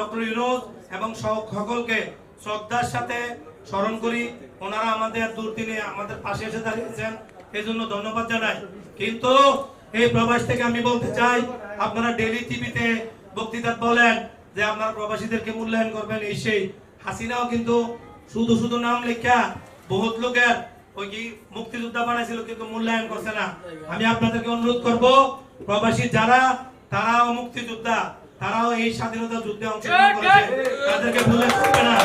Doctor Yunus এবং সকলকে শ্রদ্ধার সাথে স্মরণ করি। ওনারা আমাদের দুর্দিনে আমাদের পাশে এসে দাঁড়িয়েছেন। এই জন্য ধন্যবাদ জানাই। কিন্তু এই প্রবাস থেকে আমি বলতে চাই, আপনারা ডেলি টিভিতে বক্তৃতা বলেন যে আপনারা প্রবাসীদেরকে মূল্যায়ন করবেন এই সেই হাসিনাও কিন্তু শুধু শুধু নাম লেখা বহুত লোকের ওই কি মুক্তিযোদ্ধা বানাইছিল কিন্তু মূল্যায়ন করছে না। আমি আপনাদেরকে অনুরোধ করব, প্রবাসী যারা, তারাও মুক্তিযোদ্ধা। তারাও এই স্বাধীনতা যুদ্ধে অংশগ্রহণ করেছে। তাদেরকে ভুলে থাকবে না।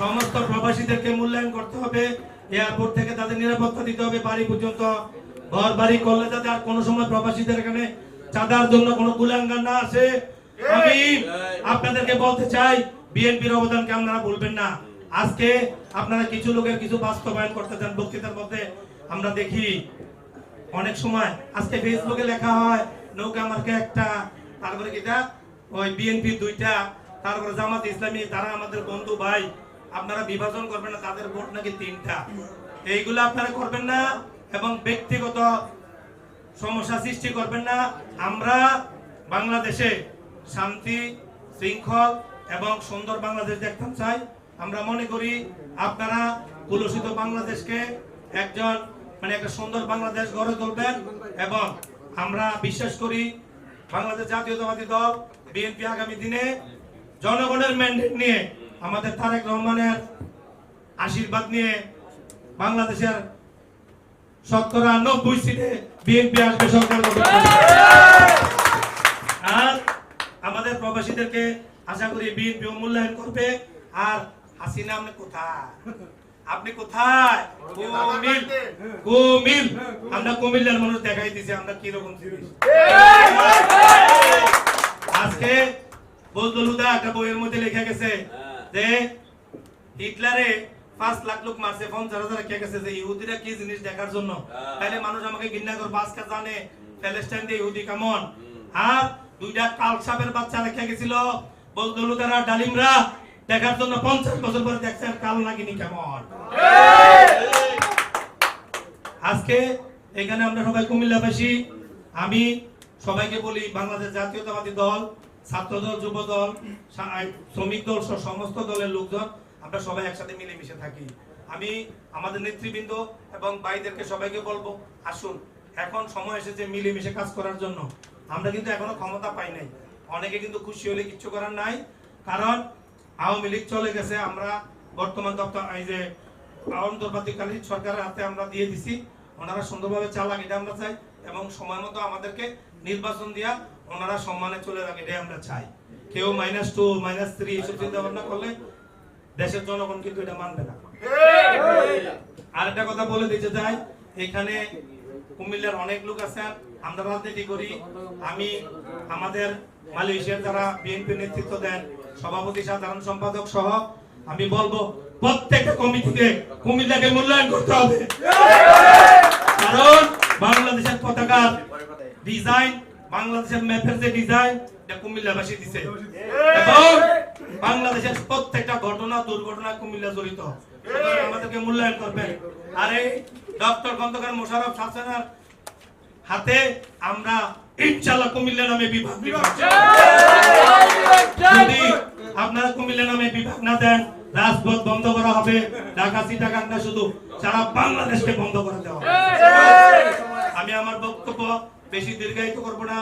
সমস্ত প্রবাসীদেরকে মূল্যায়ন করতে হবে। এয়ারপোর্ট থেকে তাদের নিরাপত্তা দিতে হবে। বাড়ি পর্যন্ত ঘর বাড়ি করলে যাতে আর কোনো সময় প্রবাসীদের এখানে চাঁদার জন্য কোনো কুলাঙ্গার না আসে। আমি আপনাদেরকে বলতে চাই বিএনপির অবদানকে আপনারা ভুলবেন না। আজকে আপনারা কিছু লোকের কিছু বাস্তবায়ন করতে চান বক্তৃতার মধ্যে আমরা দেখি অনেক সময়। আজকে ফেসবুকে লেখা হয় নৌকা মার্কে একটা তারপরে কিটা ওই বিএনপি দুইটা, তারপরে জামাত ইসলামী, তারা আমাদের বন্ধু ভাই, আপনারা বিভাজন করবেন না, তাদের ভোট নাকি তিনটা। এইগুলো আপনারা করবেন না এবং ব্যক্তিগত সমস্যা সৃষ্টি করবেন না। আমরা বাংলাদেশে শান্তি, শৃঙ্খল এবং সুন্দর বাংলাদেশ দেখতে চাই। আমরা মনে করি আপনারা কুলসিত বাংলাদেশকে একজন মানে একটা সুন্দর বাংলাদেশ গড়ে তুলবেন এবং আমরা বিশ্বাস করি বাংলাদেশ জাতীয়তাবাদী দল, বিএনপি আগামী দিনে জনগণের ম্যান্ডেট নিয়ে আমাদের তারেক রহমানের আশীর্বাদ নিয়ে বাংলাদেশের শতকরা নব্বই সিটে বিএনপি আসবে সরকার আর আমাদের প্রবাসীদেরকে আশা করি বিএনপি মূল্যায়ন করবে। আর হাসিনা আপনি কোথায়? আপনি কোথায়? কুমিল কুমিল আমরা কুমিল্লার মানুষ দেখাই দিছি আমরা কীরকম জিনিস আজকে বজলুদা একটা বইয়ের মধ্যে লেখা গেছে যে হিটলারে পাঁচ লাখ লোক মারছে পঞ্চাশ হাজার কে গেছে যে ইহুদিরা কি জিনিস দেখার জন্য? তাহলে মানুষ আমাকে ঘৃণা করবে আজকে জানে প্যালেস্টাইন দিয়ে ইহুদি কেমন? আর দুইটা কাল সাপের বাচ্চা রেখে গেছিল বলদলুদারা ডালিমরা। দেখার জন্য পঞ্চাশ বছর পরে দেখছেন কাল নাগিনি কেমন? আজকে এখানে আমরা সবাই কুমিল্লাবাসী আমি সবাইকে বলি বাংলাদেশ জাতীয়তাবাদী দল ছাত্র দল যুব দল শ্রমিক দল সমস্ত দলের লোকজন আমরা সবাই একসাথে মিলেমিশে থাকি। আমি আমাদের নেতৃবৃন্দ এবং ভাইদেরকে সবাইকে বলব আসুন এখন সময় এসেছে মিলেমিশে কাজ করার জন্য। আমরা কিন্তু এখনও ক্ষমতা পাই নাই। অনেকে কিন্তু খুশি হলে কিচ্ছু করার নাই। কারণ আওয়ামী লীগ চলে গেছে, আমরা বর্তমান দপ্তর এই যে অন্তর্বর্তীকালীন সরকারের হাতে আমরা দিয়ে দিছি। ওনারা সুন্দরভাবে চালাক, এটা আমরা চাই। এবং সময় মতো আমাদেরকে নির্বাচন দিয়া ওনারা সম্মানে চলে যাক, এটাই আমরা চাই। কেউ মাইনাস টু মাইনাস থ্রি এসব চিন্তা ভাবনা করলে দেশের জনগণ কিন্তু এটা মানবে না। আর একটা কথা বলে দিতে চাই, এখানে কুমিল্লার অনেক লোক আছেন আমরা রাজনীতি করি। আমি, আমাদের মালয়েশিয়ার যারা বিএনপি নেতৃত্ব দেন সভাপতি, সাধারণ সম্পাদক সহ আমি বলব, প্রত্যেকটা কমিটিতে কুমিল্লাকে মূল্যায়ন করতে হবে। কারণ বাংলাদেশের পতাকার ডিজাইন, বাংলাদেশের ম্যাপের যে ডিজাইন কুমিল্লাবাসী দিছে। এবং বাংলাদেশের প্রত্যেকটা ঘটনা, দুর্ঘটনা কুমিল্লা জড়িত। আমাদেরকে মূল্যায়ন করবেন। আর, ডক্টর খন্দকার হাসানের হাতে আমরা ইনশাআল্লাহ কুমিল্লা নামে বিভাগ যদি আপনারা কুমিল্লা নামে বিভাগ না দেন রাজপথ বন্ধ করা হবে। ঢাকা সিটাগাঙ্গা শুধু সারা বাংলাদেশকে বন্ধ করে দেওয়া হবে। আমি আমার বক্তব্য বেশি দীর্ঘায়িত করব না।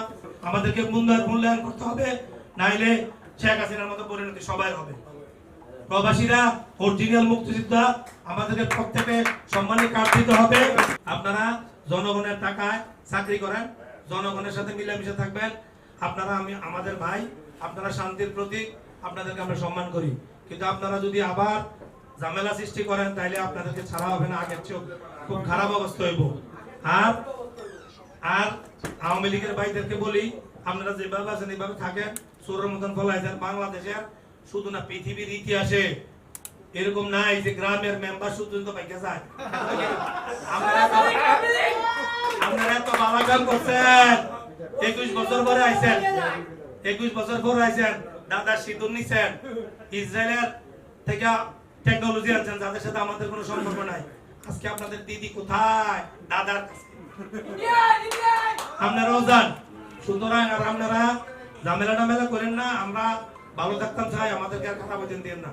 আমাদেরকে মূল্যায়ন মূল্যায়ন করতে হবে। নাইলে শেখ হাসিনার মতো পরিণতি সবাই হবে। প্রবাসীরা অরিজিনাল মুক্তিযোদ্ধা আমাদেরকে প্রত্যেকে সম্মানে কার্ড দিতে হবে। আপনারা জনগণের টাকায় চাকরি করেন, জনগণের সাথে মিলেমিশে থাকবেন। আপনারা আমি, আমাদের ভাই, আপনারা শান্তির প্রতীক, আপনাদেরকে আমরা সম্মান করি। কিন্তু আপনারা যদি আবার ঝামেলা সৃষ্টি করেন তাহলে আপনাদেরকে ছাড়া হবে না, আগের চেয়েও খুব খারাপ অবস্থা হইব। আর আর আওয়ামী লীগের ভাইদেরকে বলি, আপনারা যেভাবে আছেন এইভাবে থাকেন সুরের মতন ফলাইছেন বাংলাদেশের শুধু না, পৃথিবীর ইতিহাসে এরকম নাই যে গ্রামের মেম্বার শুধু পাইকে যায় আপনারা তো- আপনারা করছেন। একুশ বছর পরে আইছেন। একুশ বছর পরে আইছেন। দাদা সিঁদুর নিছেন। ইসরায়েলের থেকে টেকনোলজি আনছেন, যাদের সাথে আমাদের কোনো সম্পর্ক নাই। আজকে আপনাদের দিদি কোথায়? দাদার কাছে। আপনারাও যান সুতরাং আর আপনারা ঝামেলা টামেলা করেন না। আমরা ভালো থাকতাম চাই, আমাদেরকে আর খারাপ হইতেন দিন না।